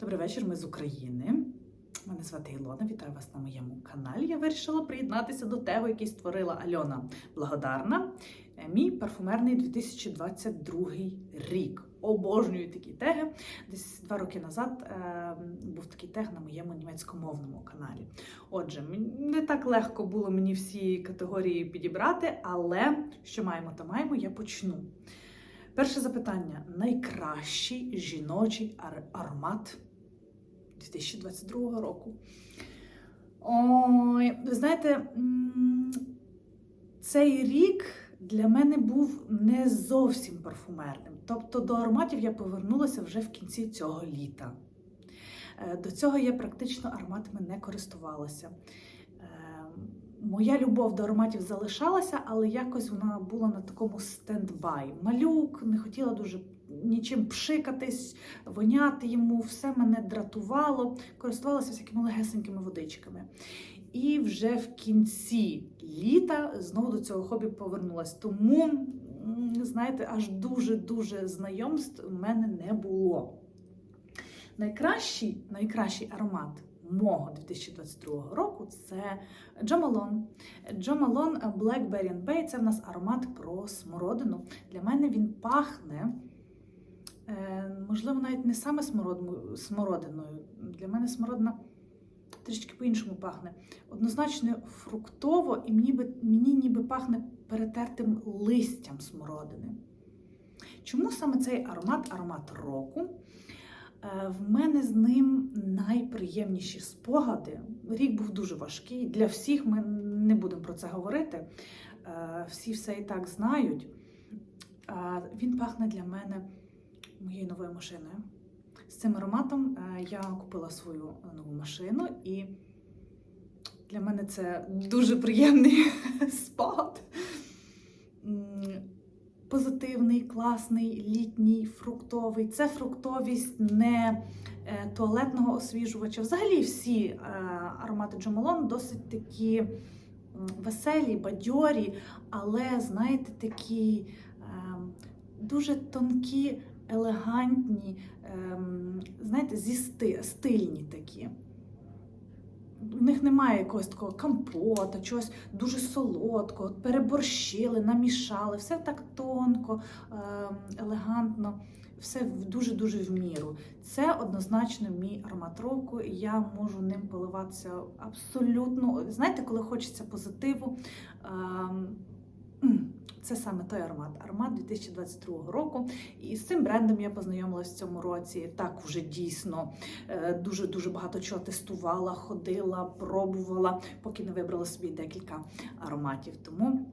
Добрий вечір, ми з України. Мене звати Ілона, вітаю вас на моєму каналі. Я вирішила приєднатися до того, який створила Альона Благодарна. Е, Мій парфумерний 2022 рік. Обожнюю такі теги. Десь два роки назад е, був такий тег на моєму німецькомовному каналі. Отже, не так легко було мені всі категорії підібрати, але що маємо, то маємо, я почну. Перше запитання: найкращий жіночий ар- аромат 2022 року. Ой, ви знаєте, цей рік для мене був не зовсім парфумерним. Тобто до ароматів я повернулася вже в кінці цього літа. Е, До цього я практично ароматами не користувалася. Моя любов до ароматів залишалася, але якось вона була на такому стендбай. Малюк, не хотіла дуже нічим пшикатись, воняти йому, все мене дратувало, користувалася всякими легесенькими водичками. І вже в кінці літа знову до цього хобі повернулась. Тому, знаєте, аж дуже-дуже знайомств в мене не було. Найкращий, найкращий аромат мого 2022 року це Джо Малон. Джо Малон Blackberry and Bay – це в нас аромат про смородину. Для мене він пахне, е, можливо, навіть не саме смородиною. Для мене смородина трішки по-іншому пахне. Однозначно фруктово, і мені, мені ніби пахне перетертим листям смородини. Чому саме цей аромат, аромат року? Е, В мене з ним найприємніші спогади. Рік був дуже важкий. Для всіх ми не будемо про це говорити. Е, Всі все і так знають. Він пахне для мене моєю новою машиною. З цим ароматом е, я купила свою нову машину, і для мене це дуже приємний спогад. Позитивний, класний, літній, фруктовий. Це фруктовість не е, туалетного освіжувача. Взагалі всі е, аромати Джомалон досить такі веселі, бадьорі, але, знаєте, такі ем, дуже тонкі, елегантні, ем, знаєте, зі сти- стильні такі. У них немає якогось такого компота, чогось дуже солодкого, переборщили, намішали, все так тонко, ем, елегантно, все в- дуже-дуже в міру. Це однозначно мій аромат року, і я можу ним поливатися абсолютно. Знаєте, коли хочеться позитиву. ем, Це саме той аромат, аромат 2022 року. І з цим брендом я познайомилася в цьому році. Так вже дійсно е, дуже дуже багато чого тестувала, ходила, пробувала, поки не вибрала собі декілька ароматів. Тому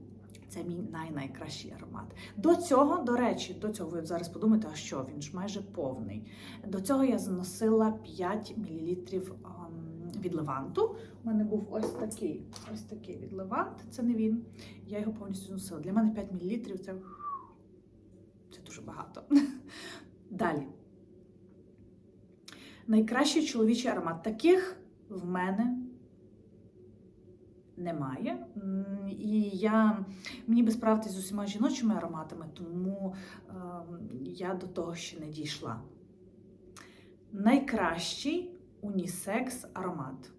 це мій най-найкращий аромат. До цього, до речі, до цього ви зараз подумаєте, а що він ж майже повний. До цього я заносила 5 мл від леванту. У мене був ось такий, ось такий від левант. Це не він. Я його повністю зносила. Для мене 5 мл це, це дуже багато. Далі. Найкращий чоловічий аромат. Таких в мене немає. І я мені би справитись з усіма жіночими ароматами, тому ем, я до того ще не дійшла. Найкращий унісекс аромат.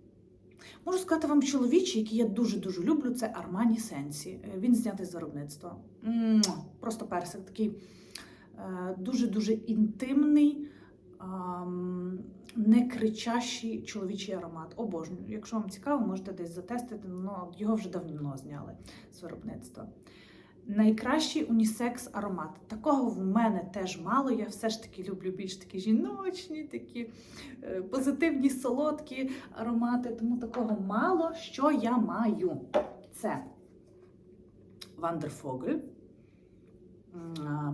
Можу сказати вам чоловічий, який я дуже-дуже люблю, це Sensi. Е, Він знятий з виробництва. Просто персик такий е, дуже-дуже інтимний, не кричащий чоловічий аромат. Обожнюю. Якщо вам цікаво, можете десь затестити, але його вже давно зняли з виробництва. Найкращий унісекс аромат. Такого в мене теж мало. Я все ж таки люблю більш такі жіночні, такі е, позитивні, солодкі аромати. Тому такого мало, що я маю. Це Вандерфогель.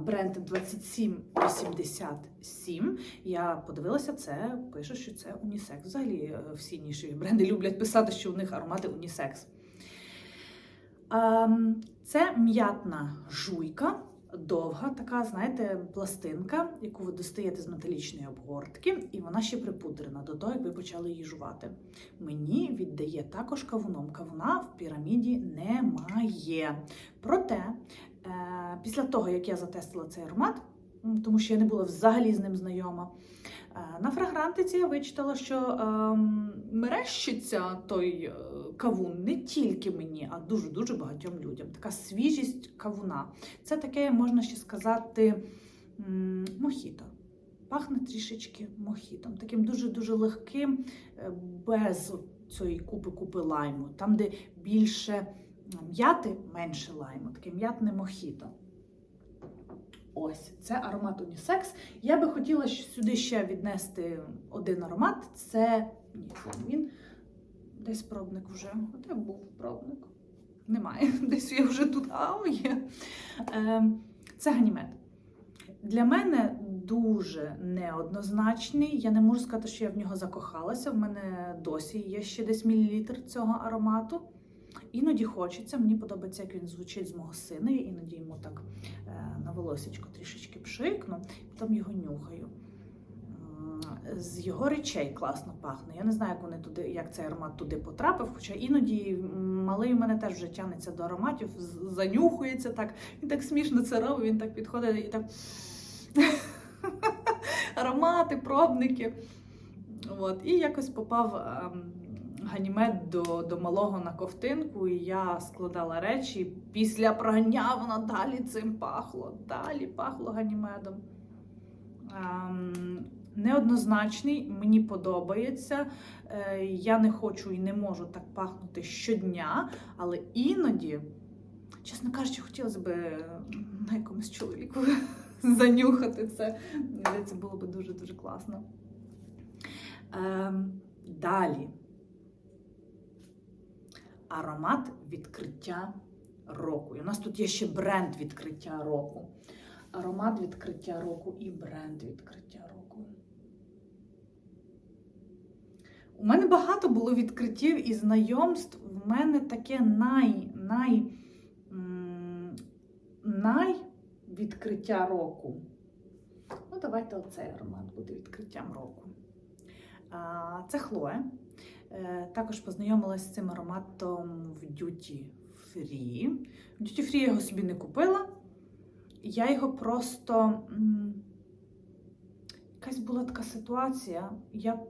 Бренд 2787. Я подивилася, це пише, що це унісекс. Взагалі е, всі інші бренди люблять писати, що у них аромати унісекс. Це м'ятна жуйка, довга, така, знаєте, пластинка, яку ви достаєте з металічної обгортки, і вона ще припудрена до того, як ви почали її жувати. Мені віддає також кавуном. Кавуна в піраміді немає. Проте, е, після того, як я затестила цей аромат, тому що я не була взагалі з ним знайома. Е, На фрагрантиці я вичитала, що ем, мерещиться той е, кавун не тільки мені, а дуже-дуже багатьом людям. Така свіжість кавуна. Це таке, можна ще сказати, мохіто. Пахне трішечки мохітом, таким дуже-дуже легким, е, без цієї купи-купи лайму. Там, де більше м'яти, менше лайму, таке м'ятне мохіто. Ось, це аромат унісекс. Я би хотіла сюди ще віднести один аромат. Це ні, він десь пробник вже. Де був пробник? Немає. Десь я вже тут. А, є. Ем, Це ганімед. Для мене дуже неоднозначний. Я не можу сказати, що я в нього закохалася. В мене досі є ще десь мілілітр цього аромату. Іноді хочеться, мені подобається, як він звучить з мого сина. Іноді йому так е, на волосечко трішечки пшикну, потім його нюхаю. З його речей класно пахне. Я не знаю, як вони туди, як цей аромат туди потрапив. Хоча іноді малий у мене теж вже тягнеться до ароматів, занюхується так. Він так смішно це робить, він так підходить і так. Аромати, пробники. От. І якось попав ганімед до, до малого на ковтинку, і я складала речі. Після прання воно далі цим пахло. Далі пахло ганімедом. Ем, неоднозначний, мені подобається. Е, я не хочу і не можу так пахнути щодня, але іноді, чесно кажучи, хотілося б на якомусь чоловіку занюхати це. Здається, було б дуже-дуже класно. Ем, далі. Аромат відкриття року. І у нас тут є ще бренд відкриття року. Аромат відкриття року і бренд відкриття року. У мене багато було відкриттів і знайомств. В мене таке най, най, най відкриття року. Ну, давайте оцей аромат буде відкриттям року. Це Хлоя. Е, Також познайомилася з цим ароматом в Duty Free. В Duty Free я його собі не купила. Я його просто. Якась була така ситуація. Я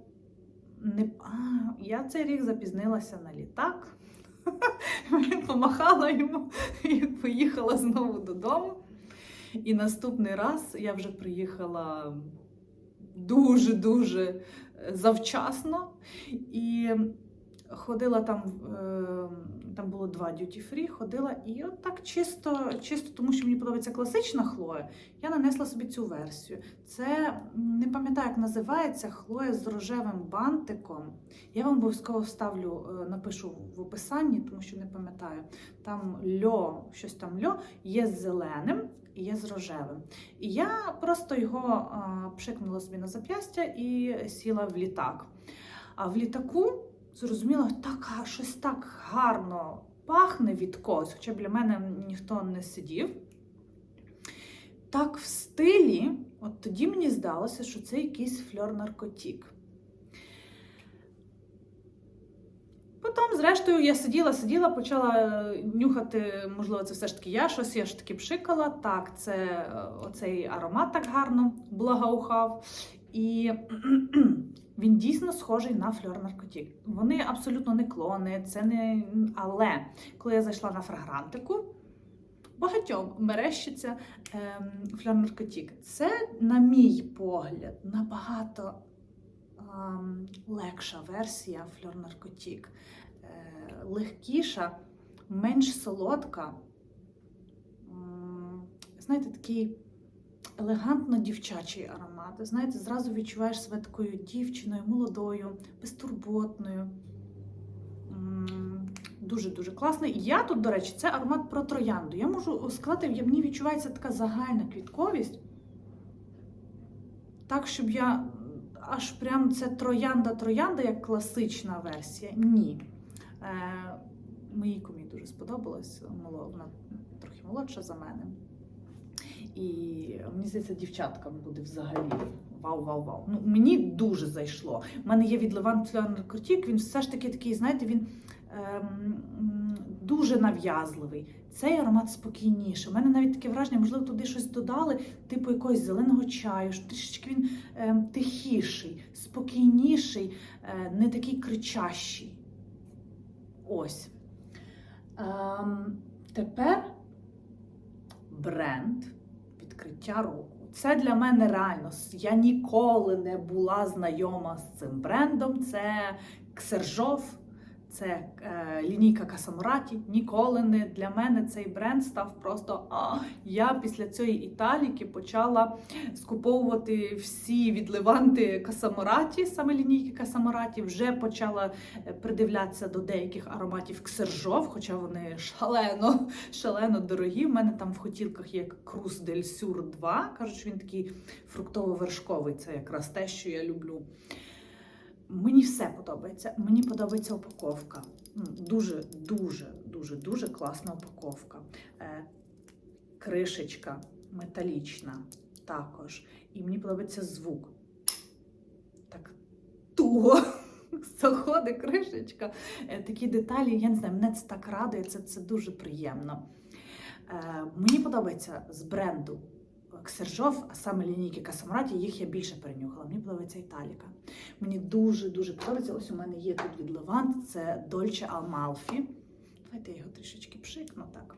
не а, я цей рік запізнилася на літак. Помахала йому і поїхала знову додому. І наступний раз я вже приїхала дуже-дуже завчасно. І ходила там, е, там було два duty free, ходила і от так чисто, чисто, тому що мені подобається класична хлоя, я нанесла собі цю версію. Це не пам'ятаю, як називається хлоя з рожевим бантиком. Я вам обов'язково вставлю, е, напишу в описанні, тому що не пам'ятаю. Там льо, щось там льо, є з зеленим і є з рожевим. І я просто його пшикнула собі на зап'ястя і сіла в літак. А в літаку зрозуміла, так щось так гарно пахне від когось, хоча біля мене ніхто не сидів. Так в стилі, от тоді мені здалося, що це якийсь фльор наркотік. Потім, зрештою, я сиділа, сиділа, почала е, нюхати, можливо, це все ж таки я щось, я ж таки пшикала. Так, це е, оцей аромат так гарно благоухав. І він дійсно схожий на фльор наркотік. Вони абсолютно не клони, це не. Але коли я зайшла на фрагрантику, багатьом мерещиться ем, фльор наркотік. Це, на мій погляд, набагато ем, легша версія фльор наркотік. Е, легкіша, менш солодка. Знаєте, такий елегантно дівчачий аромат. Знаєте, зразу відчуваєш себе такою дівчиною, молодою, безтурботною. Дуже-дуже класний. Я тут, до речі, це аромат про троянду. Я можу сказати, в мені відчувається така загальна квітковість. Так, щоб я аж прям це троянда-троянда, як класична версія. Ні. Е, моїй комі дуже сподобалось. Вона трохи молодша за мене. І мені здається, дівчаткам буде взагалі вау-вау-вау. Ну, мені дуже зайшло. У мене є від Леван Наркотік, він все ж таки такий, знаєте, він ем, дуже нав'язливий. Цей аромат спокійніший. У мене навіть таке враження, можливо, туди щось додали, типу якогось зеленого чаю, що трішечки він е, тихіший, спокійніший, е, не такий кричащий. Ось. Ем, тепер бренд відкриття року. Це для мене реально. Я ніколи не була знайома з цим брендом. Це Ксержов, це е, лінійка Касамураті. Ніколи не для мене цей бренд став просто. А, я після цієї італіки почала скуповувати всі відливанти Касамураті, саме лінійки Касамураті. Вже почала е, придивлятися до деяких ароматів Ксержов, хоча вони шалено, шалено дорогі. У мене там в хотілках є Крус Дель Сюр 2. Кажуть, що він такий фруктово-вершковий. Це якраз те, що я люблю. Мені все подобається. Мені подобається упаковка. Дуже, дуже, дуже, дуже класна упаковка. Е, Кришечка металічна також. І мені подобається звук. Так туго заходить кришечка. Е, Такі деталі, я не знаю, мене це так радує, це, це дуже приємно. Е, Мені подобається з бренду Ксержов, а саме лінійки Касамраті, їх я більше перенюхала. Мені подобається Італіка. Мені дуже-дуже подобається. Ось у мене є тут від Левант, це Дольче Алмалфі. Давайте я його трішечки пшикну так.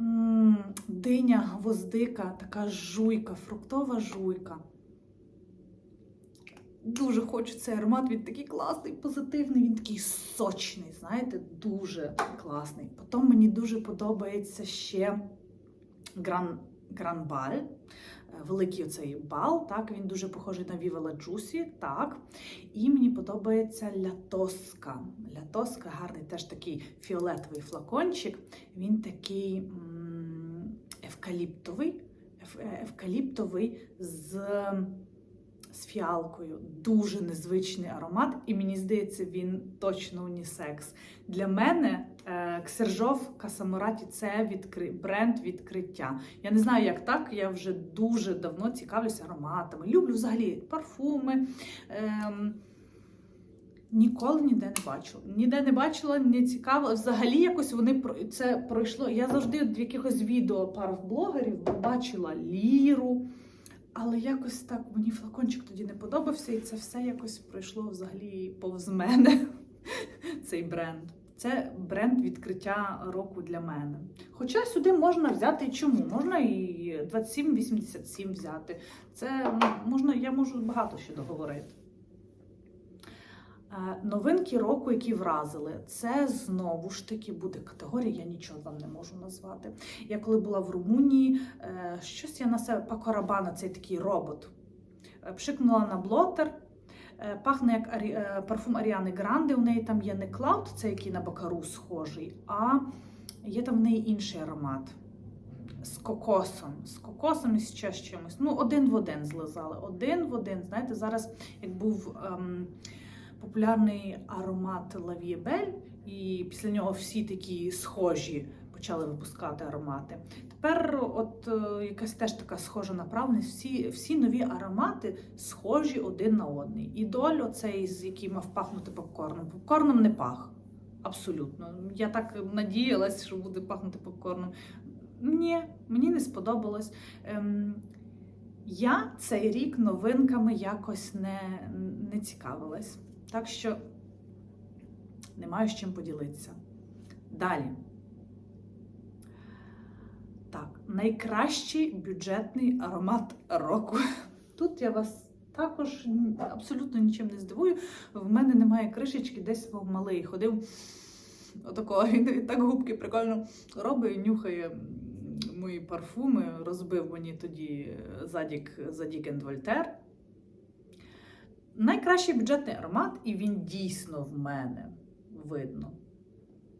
М, Диня, гвоздика, така жуйка, фруктова жуйка. Дуже хочу цей аромат, він такий класний, позитивний, він такий сочний, знаєте, дуже класний. Потім мені дуже подобається ще Гран, Гран Баль. Е, Великий оцей бал, так, він дуже похожий на La Juicy, так. І мені подобається Лятоска. Лятоска гарний теж такий фіолетовий флакончик. Він такий м, евкаліптовий, ев- е, евкаліптовий з з фіалкою. Дуже незвичний аромат, і мені здається, він точно унісекс. Для мене е, Ксержов Касамураті це відкри... бренд відкриття. Я не знаю, як так. Я вже дуже давно цікавлюся ароматами. Люблю взагалі парфуми. Ем... Ніколи ніде не бачила. Ніде не бачила, не цікаво. Взагалі якось вони це пройшло. Я завжди в якихось відео пару блогерів бачила ліру. Але якось так мені флакончик тоді не подобався, і це все якось пройшло взагалі повз мене. Цей бренд. Це бренд відкриття року для мене. Хоча сюди можна взяти чому? Можна і 2787 взяти. Це можна, я можу багато ще договорити. Е, Новинки року, які вразили, це знову ж таки буде категорія, я нічого вам не можу назвати. Я коли була в Румунії, е, щось я на себе Пакорабана, цей такий робот. е, Пшикнула на блотер. Пахне як Арі- парфум Аріани Гранде. У неї там є не Клауд, це який на Бакару схожий, а є там в неї інший аромат. З кокосом, з кокосом і ще з чимось. Ну, один в один злизали. Один в один. Знаєте, зараз як був ем, популярний аромат Лавієбель, і після нього всі такі схожі почали випускати аромати. Тепер, от е, якась теж така схожа направленість. Всі, всі нові аромати схожі один на одний. Ідоль, оцей, з який мав пахнути попкорном. Попкорном не пах. Абсолютно. Я так надіялась, що буде пахнути попкорном. Ні, мені не сподобалось. Ем, я цей рік новинками якось не, не цікавилась. Так що не маю з чим поділитися. Далі. Так, найкращий бюджетний аромат року. Тут я вас також абсолютно нічим не здивую. В мене немає кришечки, десь малий ходив. Отакого, він так губки прикольно робить нюхає мої парфуми. Розбив мені тоді Задік, Задік Вольтер. Найкращий бюджетний аромат, і він дійсно в мене видно.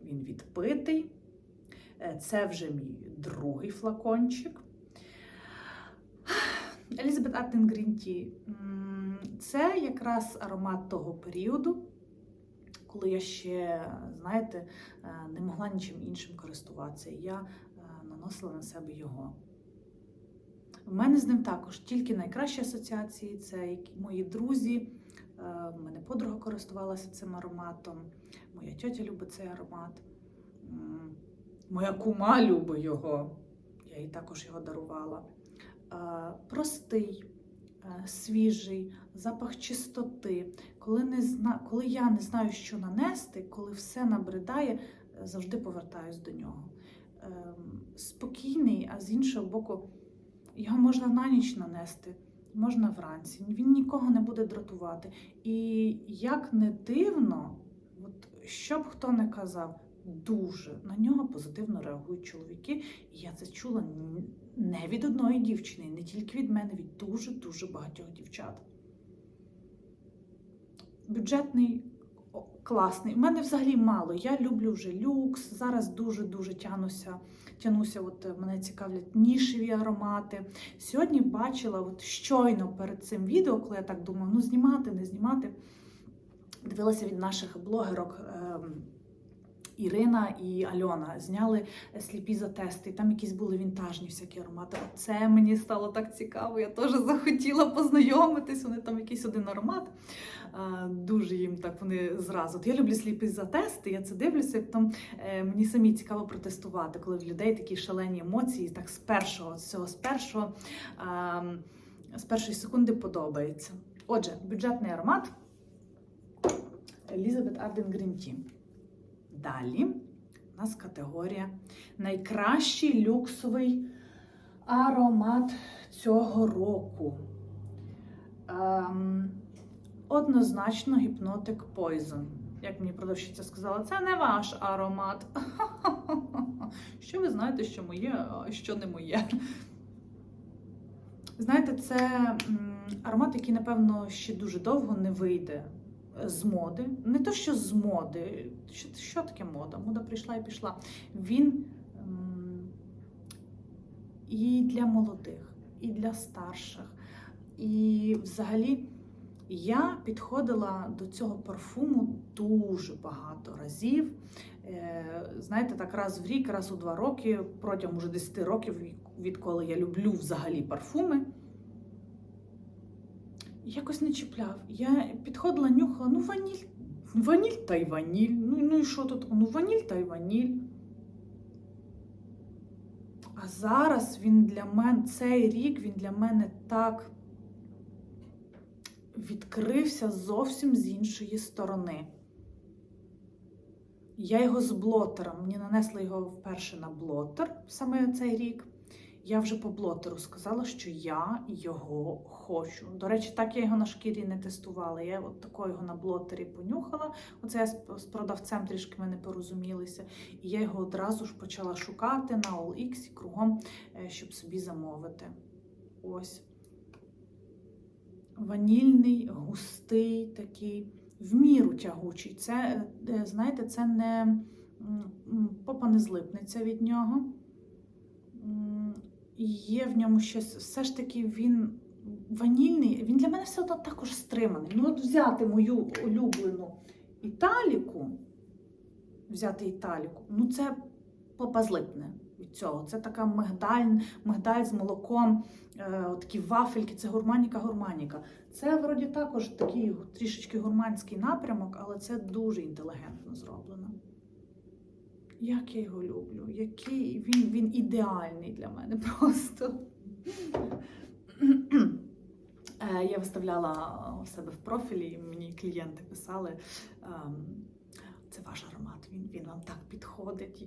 Він відпитий. Е, Це вже мій другий флакончик. Елізабет Артен Green Tea. Це якраз аромат того періоду, коли я ще, знаєте, е, не могла нічим іншим користуватися. Я е, наносила на себе його. В мене з ним також тільки найкращі асоціації це мої друзі, В мене подруга користувалася цим ароматом. Моя тьотя любить цей аромат. Моя кума любить його. Я їй також його дарувала. Е, Простий, е, свіжий, запах чистоти. Коли, не зна... коли я не знаю, що нанести, коли все набридає, е, завжди повертаюсь до нього. Ем, Спокійний, а з іншого боку, його можна на ніч нанести, можна вранці. Він нікого не буде дратувати. І як не дивно, от що б хто не казав, дуже на нього позитивно реагують чоловіки. І я це чула не від одної дівчини, не тільки від мене, від дуже-дуже багатьох дівчат. Бюджетний класний. У мене взагалі мало. Я люблю вже люкс. Зараз дуже-дуже тянуся. Тянуся, от е, мене цікавлять нішеві аромати. Сьогодні бачила, от щойно перед цим відео, коли я так думаю, ну знімати, не знімати. Дивилася від наших блогерок. ем, Ірина і Альона зняли сліпі за тести, і там якісь були вінтажні всякі аромати. Це мені стало так цікаво. Я теж захотіла познайомитись. Вони там якийсь один аромат. Дуже їм так вони зразу. Я люблю сліпі за тести, я це дивлюся. Потім е, мені самі цікаво протестувати, коли в людей такі шалені емоції, так з першого, з цього з першого, з першої секунди подобається. Отже, бюджетний аромат Елізабет Арден Tea. Далі у нас категорія найкращий люксовий аромат цього року. Ем, однозначно гіпнотик Poison. Як мені продавщиця сказала, це не ваш аромат. Що ви знаєте, що моє, а що не моє? Знаєте, це аромат, який, напевно, ще дуже довго не вийде з моди. Не то, що з моди. Що, що таке мода? Мода прийшла і пішла. Він і для молодих, і для старших. І взагалі я підходила до цього парфуму дуже багато разів. Е, Знаєте, так раз в рік, раз у два роки, протягом уже 10 років, відколи я люблю взагалі парфуми. Якось не чіпляв. Я підходила, нюхала, ну ваніль, ваніль та й ваніль. Ну, ну і що тут? Ну ваніль та й ваніль. А зараз він для мене, цей рік він для мене так відкрився зовсім з іншої сторони. Я його з блотером, мені нанесли його вперше на блотер саме цей рік. Я вже по блотеру сказала, що я його хочу. До речі, так я його на шкірі не тестувала. Я от такого його на блотері понюхала. Оце я з продавцем трішки ми не порозумілися. І я його одразу ж почала шукати на OLX і кругом, е, щоб собі замовити. Ось. Ванільний, густий такий, в міру тягучий. Це, е, знаєте, це не попа не злипнеться від нього. Є в ньому щось, все ж таки він ванільний. Він для мене все одно також стриманий. Ну, от взяти мою улюблену італіку, взяти італіку, ну це попа злипне від цього. Це така мигдаль, мигдаль з молоком, е, такі вафельки, це гурманіка гурманіка. Це вроді також такий трішечки гурманський напрямок, але це дуже інтелігентно зроблено. Як я його люблю, який він, він ідеальний для мене просто. Е, Я виставляла у себе в профілі, і мені клієнти писали. ем, Це ваш аромат, він, він вам так підходить.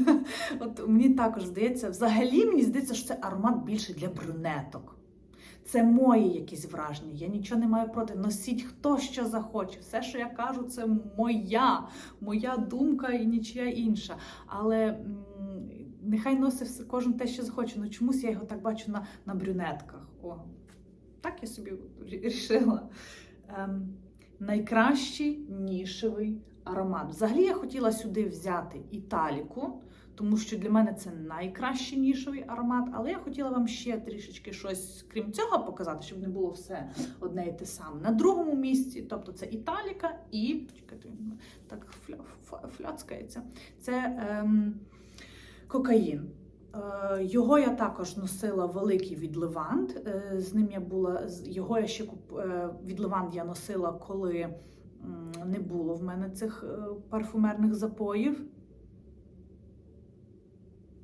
От мені також здається, взагалі мені здається, що це аромат більше для брюнеток. Це мої якісь враження. Я нічого не маю проти. Носіть хто що захоче. Все, що я кажу, це моя, моя думка і нічия інша. Але нехай носить кожен те, що захоче. Ну чомусь я його так бачу на, на брюнетках. О, так я собі рішила. Ем, найкращий нішевий аромат. Взагалі я хотіла сюди взяти італіку, тому що для мене це найкращий нішевий аромат, але я хотіла вам ще трішечки щось, крім цього, показати, щоб не було все одне і те саме. На другому місці, тобто це італіка і чекайте, так фля, фляцкається. Це ем, кокаїн. Е, Його я також носила великий від Левант. Е, З ним я була його я ще куп... е, від Левант я носила, коли не було в мене цих парфумерних запоїв.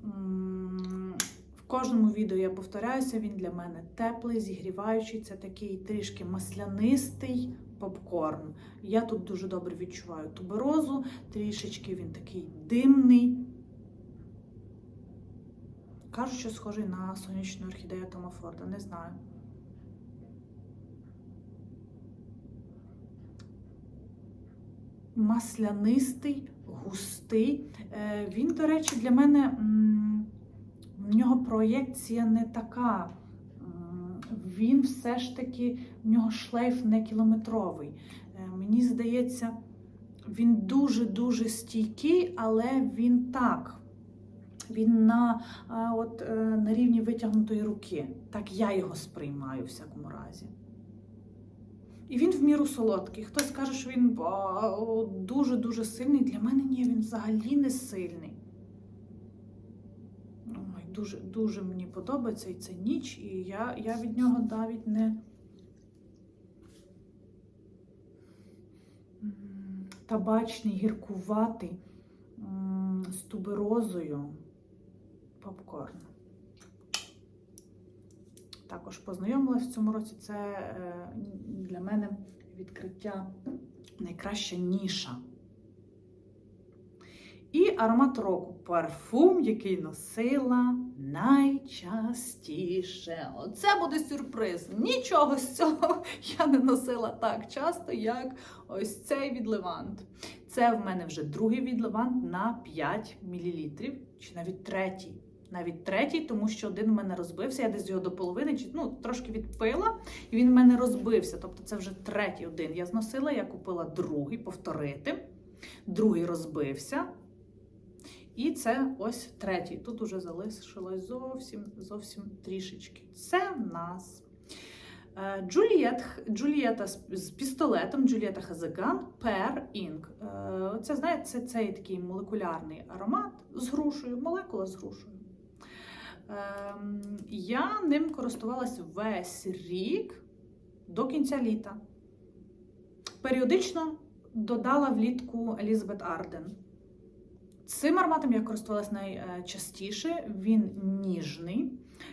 М, В кожному відео я повторяюся, він для мене теплий, зігріваючий. Це такий трішки маслянистий попкорн. Я тут дуже добре відчуваю туберозу, трішечки він такий димний. Кажуть, що схожий на сонячну орхідею Тома Форда, не знаю. Маслянистий, густий. Е, Він, до речі, для мене в нього проєкція не така. Він все ж таки, в нього шлейф не кілометровий. Е, Мені здається, він дуже-дуже стійкий, але він так. Він на, от, е, на рівні витягнутої руки. Так я його сприймаю в всякому разі. І він в міру солодкий. Хтось каже, що він дуже-дуже сильний. Для мене ні, він взагалі не сильний. Дуже, дуже мені подобається і це ніч, і я, я від нього навіть не. Табачний, гіркуватий, з туберозою попкорн. Також познайомилася в цьому році. Це е, для мене відкриття найкраща ніша. І аромат року парфум, який носила найчастіше. Оце буде сюрприз. Нічого з цього я не носила так часто, як ось цей від Левант. Це в мене вже другий від Левант на 5 мл, чи навіть третій. Навіть третій, тому що один в мене розбився. Я десь його до половини, чи ну трошки відпила, і він в мене розбився. Тобто це вже третій один. Я зносила, я купила другий, повторити. Другий розбився. І це ось третій. Тут уже залишилось зовсім зовсім трішечки. Це нас е, Джулієт, Джулієта з, пістолетом, Джулієта Хазаган, Pear Ink. Е, Це, знаєте, це цей такий молекулярний аромат з грушею, молекула з грушею. Ем, Я ним користувалась весь рік до кінця літа. Періодично додала влітку Елізабет Арден. Цим ароматом я користувалась найчастіше. Він ніжний,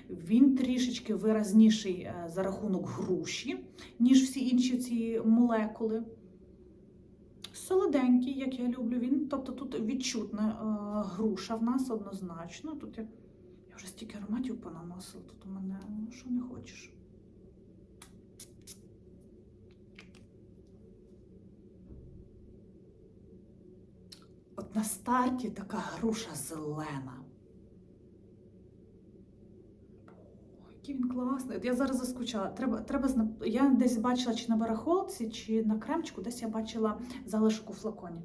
він трішечки виразніший е, за рахунок груші, ніж всі інші ці молекули. Солоденький, як я люблю він. Тобто тут відчутна е, груша в нас однозначно. Тут я, я вже стільки ароматів понаносила, тут у мене ну, що не хочеш. От на старті така груша зелена. Ой, який він класний. От я зараз заскучала. Треба, треба Я десь бачила чи на барахолці, чи на кремчику, десь я бачила залишок у флаконі.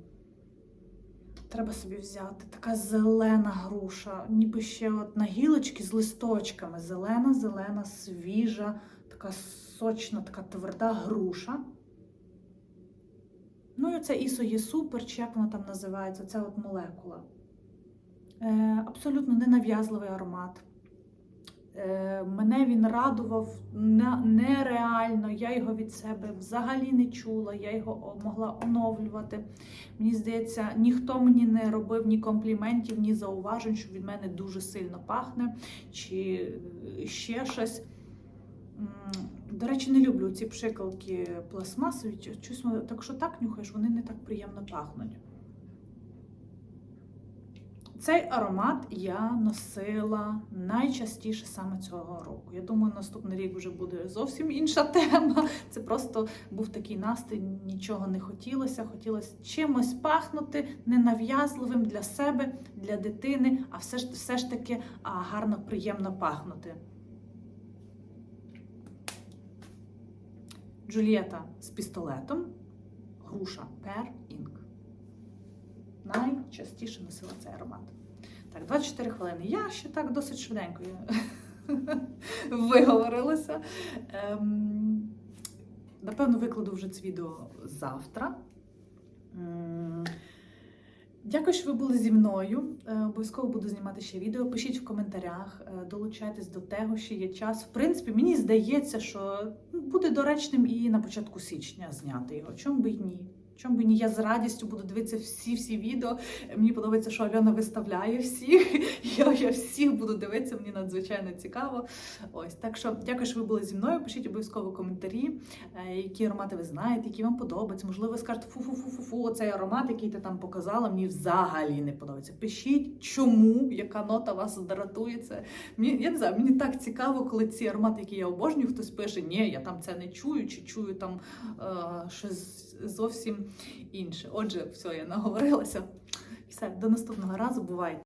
Треба собі взяти. Така зелена груша, ніби ще от на гілочки з листочками. Зелена, зелена, свіжа, така сочна, така тверда груша. Ну і оце ісо є супер, чи як воно там називається, це от молекула. Е, абсолютно ненав'язливий аромат. Е, мене він радував нереально. Я його від себе взагалі не чула, я його могла оновлювати. Мені здається, ніхто мені не робив ні компліментів, ні зауважень, що від мене дуже сильно пахне, чи е, ще щось. До речі, не люблю ці пшикалки пластмасові. Чусь, так що так нюхаєш, вони не так приємно пахнуть. Цей аромат я носила найчастіше саме цього року. Я думаю, наступний рік вже буде зовсім інша тема. Це просто був такий настрій, нічого не хотілося. Хотілося чимось пахнути ненав'язливим для себе, для дитини, а все ж, все ж таки гарно, приємно пахнути. Джулієта з пістолетом, груша Пер Ink. Найчастіше носила цей аромат. Так, 24 хвилини. Я ще так досить швиденько виговорилася. Ем, напевно, викладу вже це відео завтра. Дякую, що ви були зі мною. Е, Обов'язково буду знімати ще відео. Пишіть в коментарях, е, долучайтесь до того, що є час. В принципі, мені здається, що ну, буде доречним і на початку січня зняти його. Чому би й ні? Чому би ні? Я з радістю буду дивитися всі всі відео. Мені подобається, що Альона виставляє всіх. Я, я всіх буду дивитися, мені надзвичайно цікаво. Ось так що дякую, що ви були зі мною. Пишіть обов'язково коментарі, е, які аромати ви знаєте, які вам подобаються. Можливо, ви скажете фу-фу-фу-фу-фу, оцей аромат, який ти там показала, мені взагалі не подобається. Пишіть, чому, яка нота вас дратується. Мені я не знаю, мені так цікаво, коли ці аромати, які я обожнюю, хтось пише, ні, я там це не чую, чи чую там е, щось зовсім інше. Отже, все, я наговорилася. Все, до наступного разу, бувайте.